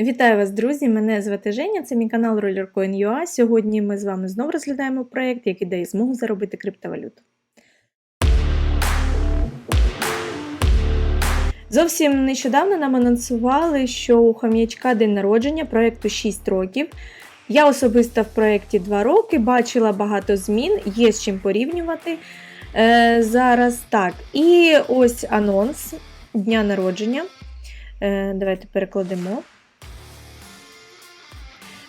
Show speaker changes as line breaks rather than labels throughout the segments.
Вітаю вас, друзі! Мене звати Женя, це мій канал RollerCoin.ua. Сьогодні ми з вами знову розглядаємо проєкт, який дає змогу заробити криптовалюту. Зовсім нещодавно нам анонсували, що у Хам'ячка день народження проєкту 6 років. Я особисто в проєкті 2 роки, бачила багато змін, є з чим порівнювати. Е, зараз так. І ось анонс дня народження. Е, давайте перекладемо.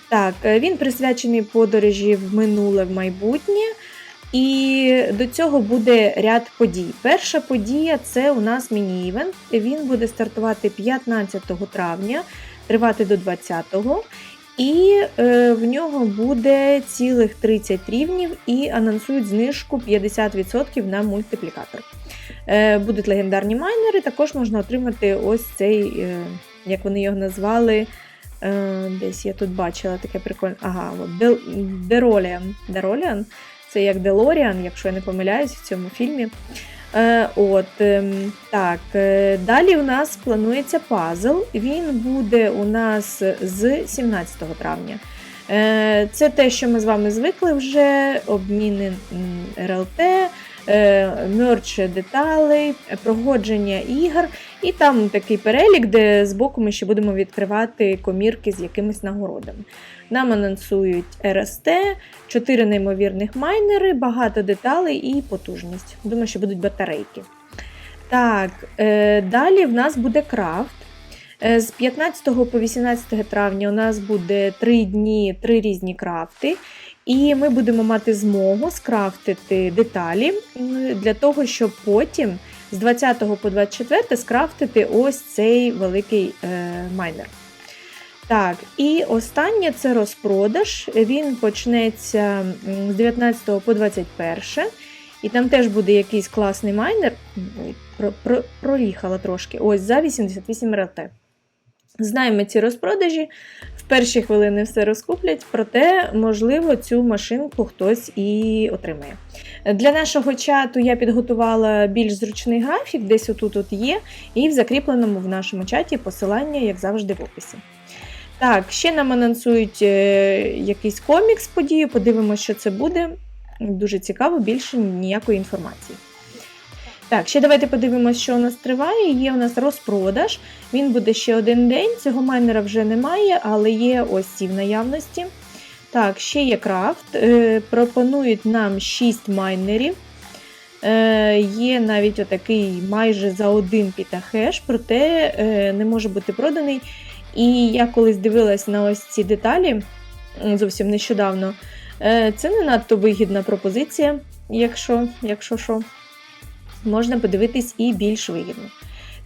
Так, е, він присвячений подорожі в минуле в майбутнє. І до цього буде ряд подій. Перша подія це у нас міні-івент. Він буде стартувати 15 травня, тривати до 20-го. І е, в нього буде цілих 30 рівнів і анонсують знижку 50% на мультиплікатор. Е, будуть легендарні майнери, також можна отримати ось цей, е, як вони його назвали. Е, десь я тут бачила таке прикольне. Ага, от Дероліан. Дероліан. Це як Делоріан, якщо я не помиляюсь в цьому фільмі. Е, от, е, так, е, Далі у нас планується пазл. Він буде у нас з 17 травня. Це те, що ми з вами звикли вже: обміни РЛТ, мерч деталей, проходження ігор. І там такий перелік, де збоку ми ще будемо відкривати комірки з якимись нагородами. Нам анонсують РСТ, 4 неймовірних майнери, багато деталей і потужність. Думаю, що будуть батарейки. Так, е, далі в нас буде крафт. Е, з 15 по 18 травня у нас буде 3 дні, 3 різні крафти. І ми будемо мати змогу скрафтити деталі для того, щоб потім з 20 по 24 скрафтити ось цей великий е, майнер. Так, і останнє це розпродаж. Він почнеться з 19 по 21. І там теж буде якийсь класний майнер. Про, про, Проїхала трошки. Ось за 88 РТ. Знаємо ці розпродажі, в перші хвилини все розкуплять, проте, можливо, цю машинку хтось і отримає. Для нашого чату я підготувала більш зручний графік, десь отут -от є, і в закріпленому в нашому чаті посилання, як завжди, в описі. Так, ще нам анонсують е, якийсь комікс подію, подивимося, що це буде. Дуже цікаво, більше ніякої інформації. Так, ще давайте подивимося, що у нас триває. Є у нас розпродаж. Він буде ще один день. Цього майнера вже немає, але є ось ці в наявності. Так, ще є крафт. Е, пропонують нам 6 майнерів. Е, Є навіть отакий майже за один пітахеш, проте е, не може бути проданий. І я колись дивилась на ось ці деталі зовсім нещодавно. Е, Це не надто вигідна пропозиція, якщо, якщо що можна подивитись і більш вигідно.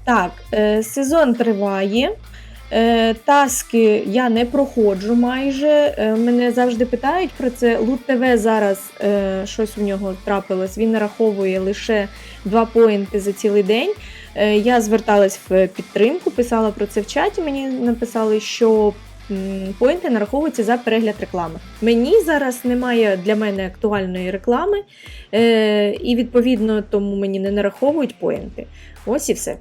Так, е, сезон триває. Е, таски я не проходжу майже. Е, мене завжди питають про це. Лут ТВ зараз щось у нього трапилось, він нараховує лише 2 поінти за цілий день. Я зверталась в підтримку, писала про це в чаті. Мені написали, що Поінти нараховуються за перегляд реклами. Мені зараз немає для мене актуальної реклами, е, і, відповідно, тому мені не нараховують поінти. Ось і все.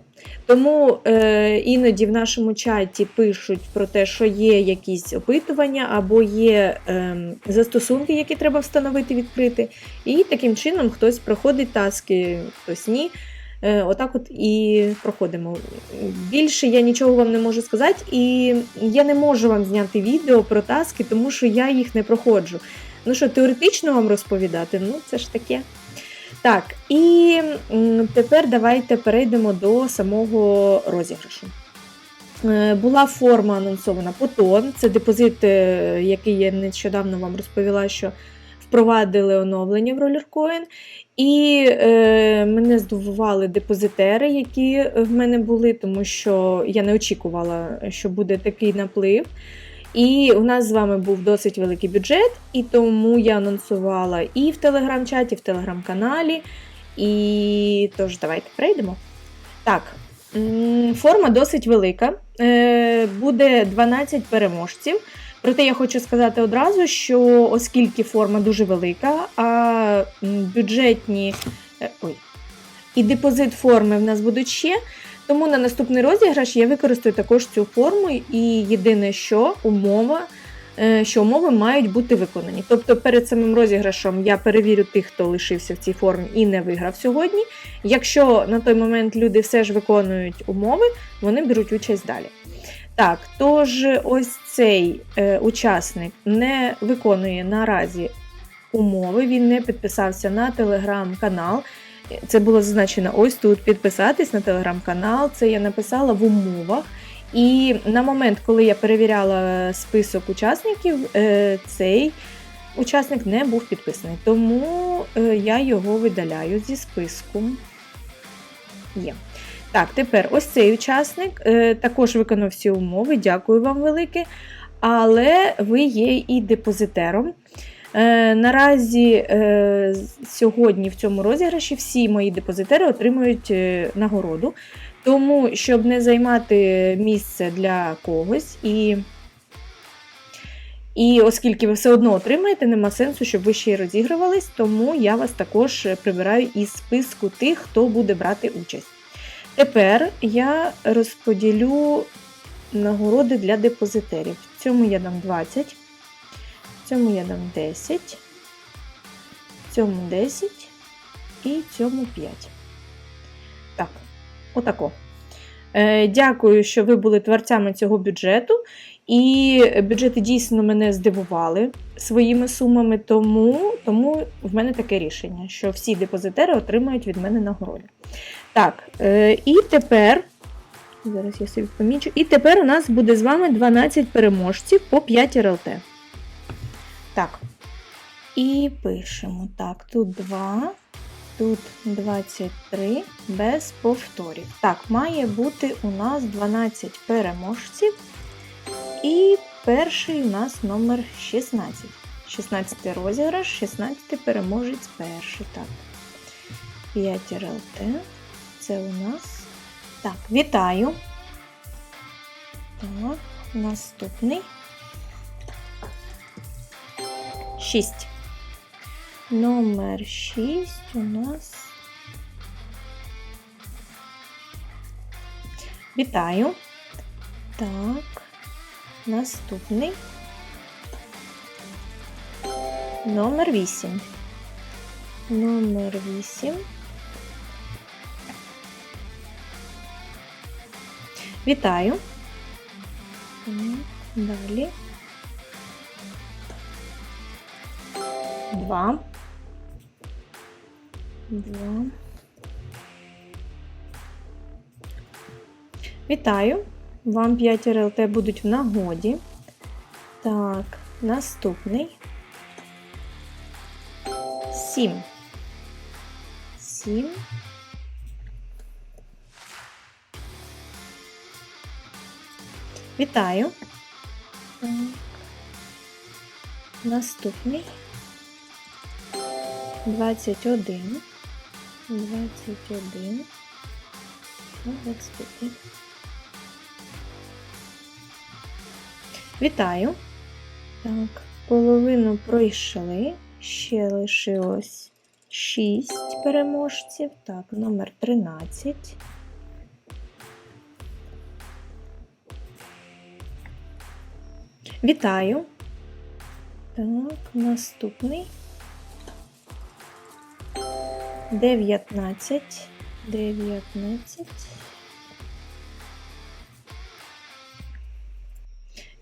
Тому е, іноді в нашому чаті пишуть про те, що є якісь опитування або є е, застосунки, які треба встановити, відкрити. І таким чином хтось проходить таски, хтось ні. Е, отак от і проходимо. Більше я нічого вам не можу сказати, і я не можу вам зняти відео про таски, тому що я їх не проходжу. Ну що, теоретично вам розповідати? Ну, це ж таке. Так, і тепер давайте перейдемо до самого розіграшу. Е, була форма анонсована Потон, це депозит, е, який я нещодавно вам розповіла, що впровадили оновлення в RollerCoin. І е, мене здивували депозитери, які в мене були, тому що я не очікувала, що буде такий наплив. І у нас з вами був досить великий бюджет, і тому я анонсувала і в телеграм-чаті, і в телеграм-каналі. І тож, давайте перейдемо. Так, форма досить велика. Е, буде 12 переможців. Проте я хочу сказати одразу, що оскільки форма дуже велика, а бюджетні е, ой, і депозит форми в нас будуть ще, Тому на наступний розіграш я використаю також цю форму, і єдине, що умова, е, що умови мають бути виконані. Тобто перед самим розіграшем я перевірю тих, хто лишився в цій формі і не виграв сьогодні. Якщо на той момент люди все ж виконують умови, вони беруть участь далі. Так, тож ось цей е, учасник не виконує наразі умови, він не підписався на телеграм-канал. Це було зазначено ось тут підписатись на телеграм-канал. Це я написала в умовах. І на момент, коли я перевіряла список учасників, е, цей учасник не був підписаний. Тому е, я його видаляю зі списку. Є. Так, тепер ось цей учасник е, також виконав всі умови. Дякую вам велике. Але ви є і депозитером. Е, Наразі е, сьогодні в цьому розіграші всі мої депозитери отримують е, нагороду. Тому, щоб не займати місце для когось, і, і оскільки ви все одно отримаєте, нема сенсу, щоб ви ще й розігрувались, тому я вас також прибираю із списку тих, хто буде брати участь. Тепер я розподілю нагороди для депозитерів. В цьому я дам 20, в цьому я дам 10, в цьому 10 і в цьому 5. Так, отако. Е, Дякую, що ви були творцями цього бюджету. І бюджети дійсно мене здивували своїми сумами, тому, тому в мене таке рішення, що всі депозитери отримають від мене нагороди. Так, е, і тепер. Зараз я собі помічу. І тепер у нас буде з вами 12 переможців по 5 РЛТ. Так. І пишемо. Так, тут 2, тут 23 без повторів. Так, має бути у нас 12 переможців. І перший у нас номер 16. 16 розіграш, 16 переможець перший. Так. 5 РЛТ. Це у нас. Так, вітаю. Так, наступний. 6. Номер 6 у нас. Вітаю. Так, наступний. Номер 8. Номер 8. Вітаю. Далі. Два. Два. Вітаю. Вам 5 РЛТ будуть в нагоді. Так, наступний. Сім. Сім. Вітаю. Так. Наступний. 21. 21. 21. Вітаю. Так, половину пройшли. Ще лишилось 6 переможців. Так, номер 13. Вітаю. Так, наступний. 19. 19.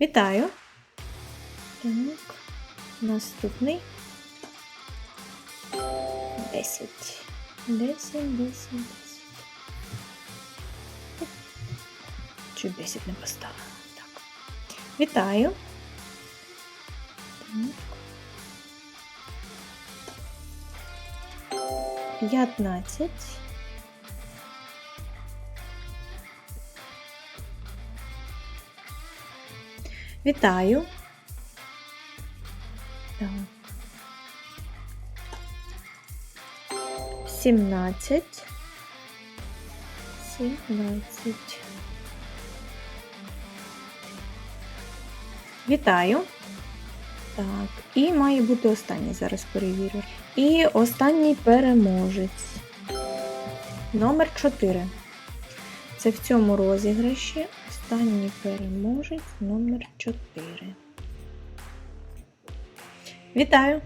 Вітаю. Так, наступний. 10. 10, 10, 10. Чуть 10 не поставила. Так. Вітаю. Так. 15. Вітаю. Так. 17. 17. Вітаю. Так, і має бути останній, зараз перевірю. І останній переможець. Номер 4. Це в цьому розіграші останній переможець номер 4. Вітаю!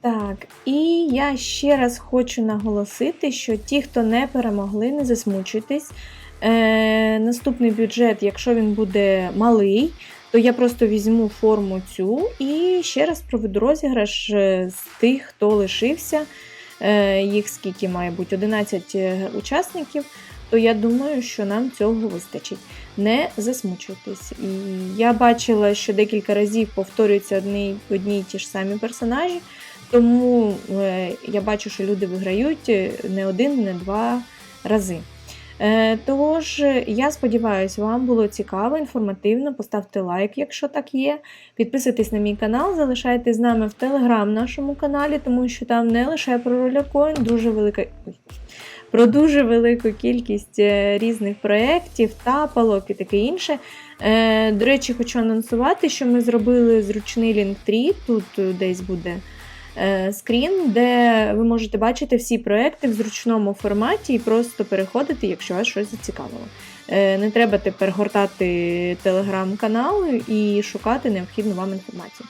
Так, і я ще раз хочу наголосити, що ті, хто не перемогли, не засмучуйтесь. Е, наступний бюджет, якщо він буде малий, то я просто візьму форму цю і ще раз проведу розіграш е, з тих, хто лишився. Е, їх скільки має бути 11 учасників, то я думаю, що нам цього вистачить. Не засмучуйтесь. І я бачила, що декілька разів повторюються одні, одні й ті ж самі персонажі, тому е, я бачу, що люди виграють е, не один, не два рази. Е, Тож, я сподіваюся, вам було цікаво, інформативно. Поставте лайк, якщо так є. Підписуйтесь на мій канал, залишайтесь з нами в телеграм нашому каналі, тому що там не лише про ролякоін, дуже велика. Про дуже велику кількість е, різних проєктів, тапалок і таке інше. Е, До речі, хочу анонсувати, що ми зробили зручний лінктрі. Тут е, десь буде скрін, де ви можете бачити всі проекти в зручному форматі і просто переходити, якщо вас щось зацікавило. Е, Не треба тепер гортати телеграм-канал і шукати необхідну вам інформацію.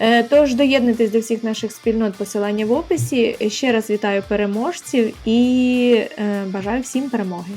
Е, Тож доєднуйтесь до всіх наших спільнот посилання в описі. Ще раз вітаю переможців і е, бажаю всім перемоги.